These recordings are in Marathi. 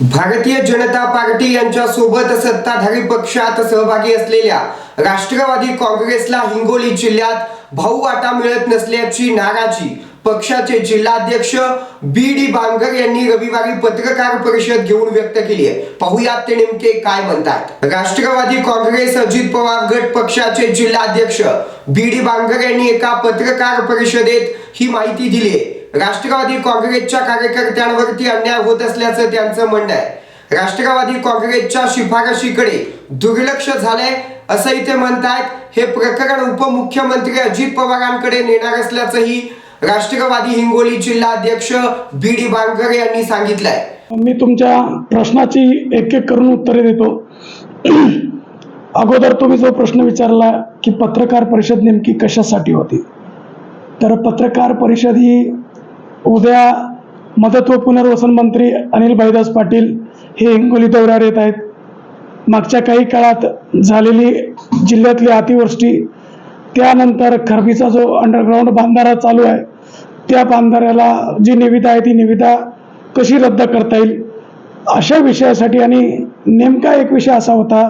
भारतीय जनता पार्टी यांच्या सोबत सत्ताधारी पक्षात सहभागी असलेल्या राष्ट्रवादी काँग्रेसला हिंगोली जिल्ह्यात भाऊ वाटा मिळत नसल्याची नाराजी पक्षाचे जिल्हाध्यक्ष बी डी बांगर यांनी रविवारी पत्रकार परिषद घेऊन व्यक्त केली आहे. पाहुयात ते नेमके काय म्हणतात. राष्ट्रवादी काँग्रेस अजित पवार गट पक्षाचे जिल्हाध्यक्ष बी डी बांगर यांनी एका पत्रकार परिषदेत ही माहिती दिली आहे. राष्ट्रवादी काँग्रेसच्या कार्यकर्त्यांवरती अन्याय होत असल्याचं त्यांचं म्हणणं आहे. राष्ट्रवादी काँग्रेसच्या शिफारशीकडे दुर्लक्ष झालंय असंही ते म्हणतायत. हे प्रकरण उपमुख्यमंत्री अजित पवारांकडे नेणार असल्याचंही राष्ट्रवादी हिंगोली जिल्हाध्यक्ष बी डी बांगर यांनी सांगितलंय. मी तुमच्या प्रश्नाची एक एक करून उत्तरे देतो. अगोदर तुम्ही जो प्रश्न विचारला की पत्रकार परिषद नेमकी कशासाठी होती? तर पत्रकार परिषद ही उद्या मदत व पुनर्वसन मंत्री अनिल भाईदास पाटील हे हिंगोली दौऱ्यावर येत आहेत. मागच्या काही काळात झालेली जिल्ह्यातली अतिवृष्टी त्यानंतर खरबीचा जो अंडरग्राऊंड बांधारा चालू आहे त्या बांधाऱ्याला जी निविदा आहे ती निविदा कशी रद्द करता येईल? अशा विषयासाठी आणि नेमका एक विषय असा होता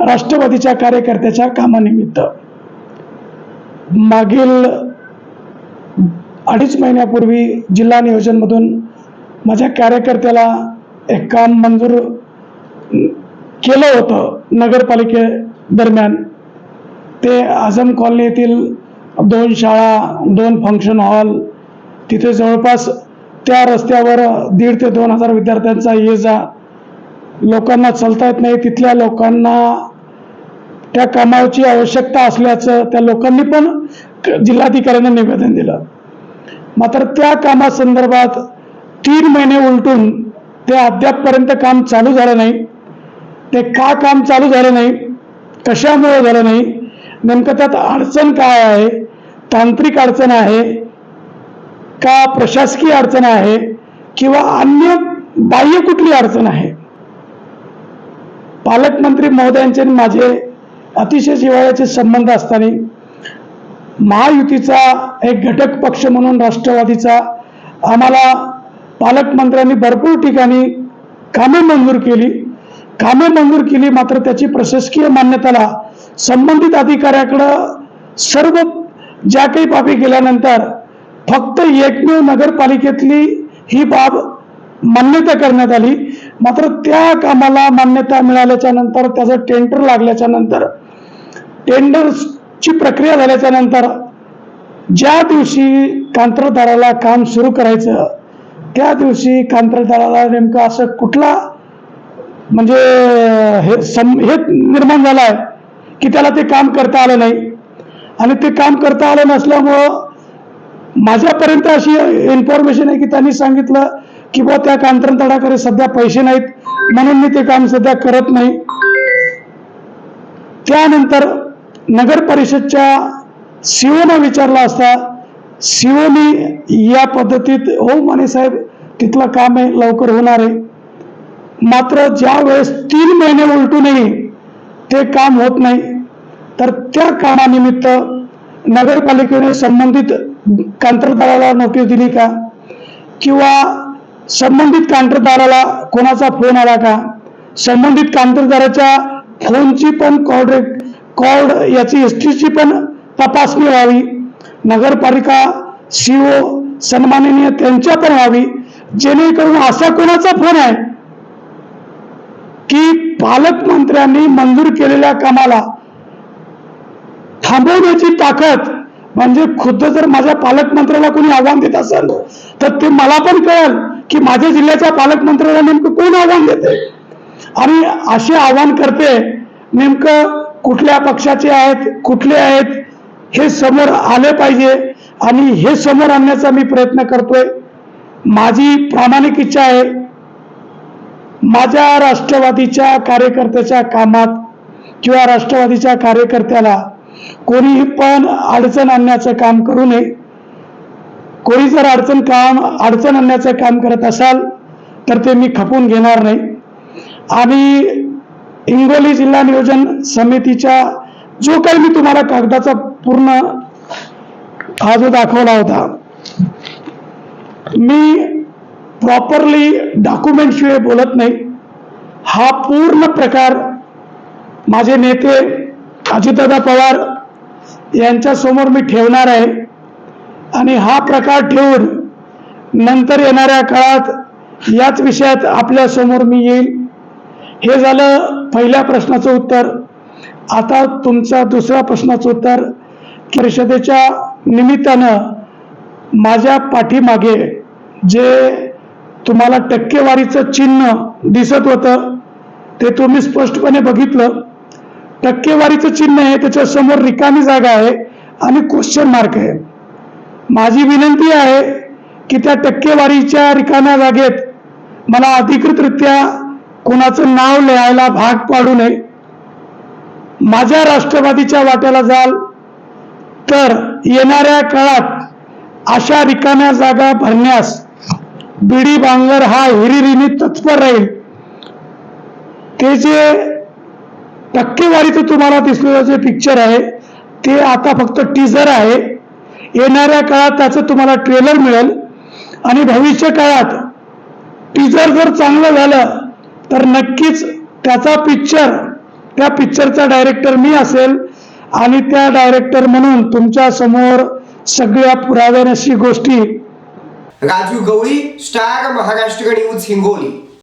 राष्ट्रवादीच्या कार्यकर्त्याच्या कामानिमित्त. मागील अडीच महिन्यापूर्वी जिल्हा नियोजनमधून माझ्या कार्यकर्त्याला एक काम मंजूर केलं होतं नगरपालिके दरम्यान. ते आझम कॉलनी येथील दोन शाळा दोन फंक्शन हॉल तिथे जवळपास त्या रस्त्यावर दीड ते दोन हजार विद्यार्थ्यांचा ये जा. लोकांना चालता येत नाही तिथल्या लोकांना त्या कामाची आवश्यकता असल्याचं त्या लोकांनी पण जिल्हाधिकाऱ्यांना निवेदन दिलं. मात्र त्या कामासंदर्भात तीन महिने उलटून ते अद्यापपर्यंत काम चालू झालं नाही. ते का काम चालू झालं नाही? कशामुळे झालं नाही? नेमकं त्यात अडचण काय आहे? तांत्रिक अडचण आहे का? प्रशासकीय अडचण आहे किंवा अन्य बाह्य कुठली अडचण आहे? पालकमंत्री महोदयांचे माझे अतिशय जिव्हाळ्याचे संबंध असताना महायुतीचा एक घटक पक्ष म्हणून राष्ट्रवादीचा आम्हाला पालकमंत्र्यांनी भरपूर ठिकाणी कामे मंजूर केली. कामे मंजूर केली मात्र त्याची प्रशासकीय मान्यताला संबंधित अधिकाऱ्याकडं सर्व ज्या काही बाबी गेल्यानंतर फक्त एकमेव नगरपालिकेतली ही बाब मान्यता करण्यात आली. मात्र त्या कामाला मान्यता मिळाल्याच्या नंतर त्याचं टेंडर लागल्याच्या नंतर ची प्रक्रिया झाल्याच्यानंतर ज्या दिवशी कांत्रदाराला काम सुरू करायचं त्या दिवशी कांत्रदाराला नेमकं असं कुठला म्हणजे हे सम हे निर्माण झालं आहे की त्याला ते काम करता आलं नाही. आणि ते काम करता आलं नसल्यामुळं माझ्यापर्यंत अशी इन्फॉर्मेशन आहे की त्यांनी सांगितलं की बा त्या कांत्रदाराकडे सध्या पैसे नाहीत म्हणून मी ते काम सध्या करत नाही. त्यानंतर नगर परिषदच्या सीओनं विचारला असता सीओनी या पद्धतीत हो माने साहेब तिथलं काम आहे लवकर होणार आहे. मात्र ज्या वेळेस तीन महिने उलटूनही ते काम होत नाही. तर त्या कामानिमित्त नगरपालिकेने संबंधित कंत्राटदाराला नोटीस दिली का? किंवा संबंधित कंत्राटदाराला कोणाचा फोन आला का? संबंधित कंत्राटदाराच्या फोनची पण कॉर्ड कॉर्ड याची एस टीची पण तपासणी व्हावी. नगरपालिका सी ओ सन्माननीय त्यांच्या पण व्हावी. जेणेकरून असा कोणाचा फोन आहे की पालकमंत्र्यांनी मंजूर केलेल्या कामाला थांबवण्याची ताकद म्हणजे खुद्द जर माझ्या पालकमंत्र्याला कोणी आव्हान देत असेल तर ते मला पण कळेल की माझ्या जिल्ह्याच्या पालकमंत्र्याला नेमकं कोण आव्हान देते आणि असे आव्हान करते नेमकं कुठल्या पक्षाचे आहेत कुठले आहेत हे समोर आले पाहिजे. आणि हे समोर आणण्याचा मी प्रयत्न करतोय. माझी प्रामाणिक इच्छा आहे. माझ्या राष्ट्रवादीच्या कार्यकर्त्याच्या कामात किंवा राष्ट्रवादीच्या कार्यकर्त्याला कोणीही पण अडचण आणण्याचं काम करू नये. कोणी जर अडचण काम अडचण आणण्याचं काम करत असाल तर ते मी खपून घेणार नाही. आणि हिंगोली जिल्हा नियोजन समितीच्या जो काही मी तुम्हाला कागदाचा पूर्ण हा जो दाखवला होता मी प्रॉपरली डॉक्युमेंटशिवाय बोलत नाही. हा पूर्ण प्रकार माझे नेते अजितदादा पवार यांच्या समोर मी ठेवणार आहे. आणि हा प्रकार ठेवून नंतर येणाऱ्या काळात याच विषयात आपल्यासमोर मी येईल. हे झालं पहिल्या प्रश्नाचं उत्तर आता तुमचा दुसऱ्या प्रश्नाचं उत्तर. परिषदेच्या निमित्तानं माझ्या पाठीमागे जे तुम्हाला टक्केवारीचं चिन्ह दिसत होतं ते तुम्ही स्पष्टपणे बघितलं. टक्केवारीचं चिन्ह आहे त्याच्यासमोर रिकामी जागा आहे आणि क्वेश्चन मार्क आहे. माझी विनंती आहे की त्या टक्केवारीच्या रिकाम्या जागेत मला अधिकृतरित्या कुणाचं नाव लिहायला भाग पाडू नये. माझ्या राष्ट्रवादीच्या वाट्याला जाल तर येणाऱ्या काळात अशा रिकाम्या जागा भरण्यास बिडी बांगर हा हिरिरीने तत्पर राहील. ते जे टक्केवारीचं तुम्हाला दिसलेलं जे पिक्चर आहे ते आता फक्त टीजर आहे. येणाऱ्या काळात त्याचं तुम्हाला ट्रेलर मिळेल. आणि भविष्य काळात टीजर जर चांगलं झालं तर नक्कीच त्याचा पिक्चर त्या पिक्चरचा डायरेक्टर मी असेल आणि त्या डायरेक्टर म्हणून तुमच्यासमोर सगळ्या पुराव्याशी गोष्टी. Raju Gawali star Maharashtra news Hingoli.